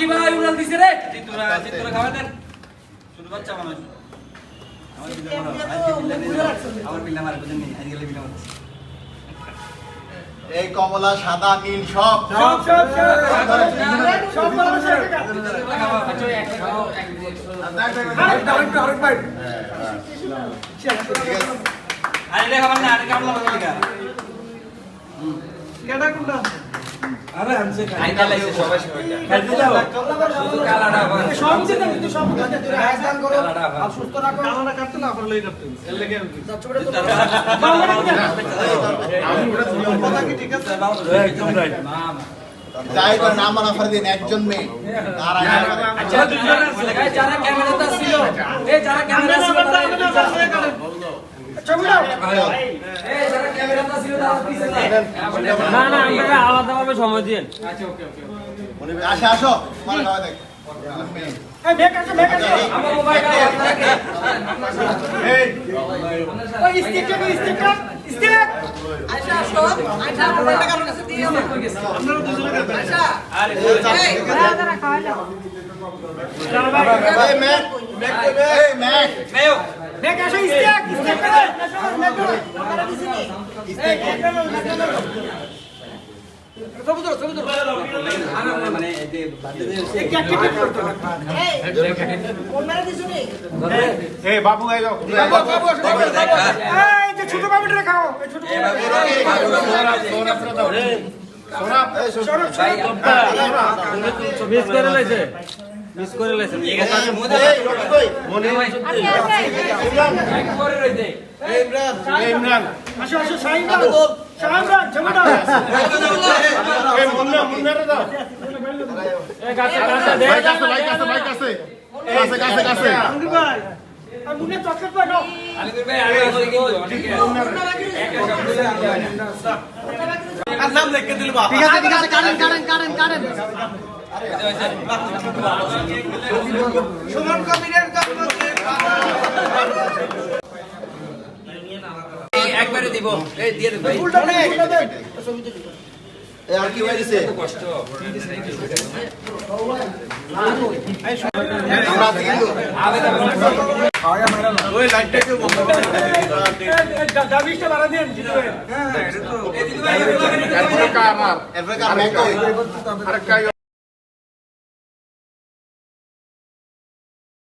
কি ভাই উড়াল দিছে রে? চিত্রা চিত্রা খাওয়া দেন। ছোট বাচ্চা মানুষ আমার পিল্লা মারো আজকে পিল্লা দিয়ে আমার পিল্লা মারো বুঝেন নি আজকে পিল্লা মারো। এই কমলা সাদা নীল সব। সব সব সব। আরে রে খাবার না আরে কামলা লিগা আরে আনছে আইটা লাইছে সবাই সবাই খাইতে দাও শুধু কালাটা আবার সব চিন্তা কিন্তু সব কালাটা আবার সুস্থ রাখো কানাডা কাটতে না পারলে কাটতে এর লেগে একদম রাইট যাই করে নাম মানা দিন একজন মেয়ে। আচ্ছা দুজন আছে। যারা ক্যামেরাতে ছিল এই যারা ক্যামেরা ছিল তারা এই যারা ক্যামেরাতে ছিল তারা পিছে যায় না না আমরা আলাদাভাবে সময় দিন আচ্ছা ওকে ওকে আসে আসো। খাওয়া দেখ মেয়ে। আমার মোবাইল কাছে থাকে এই কাছে দাও আসো স্টিক করে মানে এতে বাদে এই কোন মেরে দিছুনি এই বাবু এই। যাও এই যে ছোট বাবুটা খাও এই ছোট মিস করে লাইছে মিস করে লাইছে করে রইতে আসো আসো শাহিন রাখ শাহিন রাখ ঝগড়া এ কাছে কাছে দে ভাই আর মুনে চকলেট পাঠাও আলিপুর ভাই আগে আসলে কিন্তু অনেকে। একা সব দিলে দিতে হয় না ঠিক আছে ঠিক আছে কারেন কারেন কারেন কারেন। একবারে দিব এই দিয়ে দেব আর কি হয়েছে কষ্ট আমরা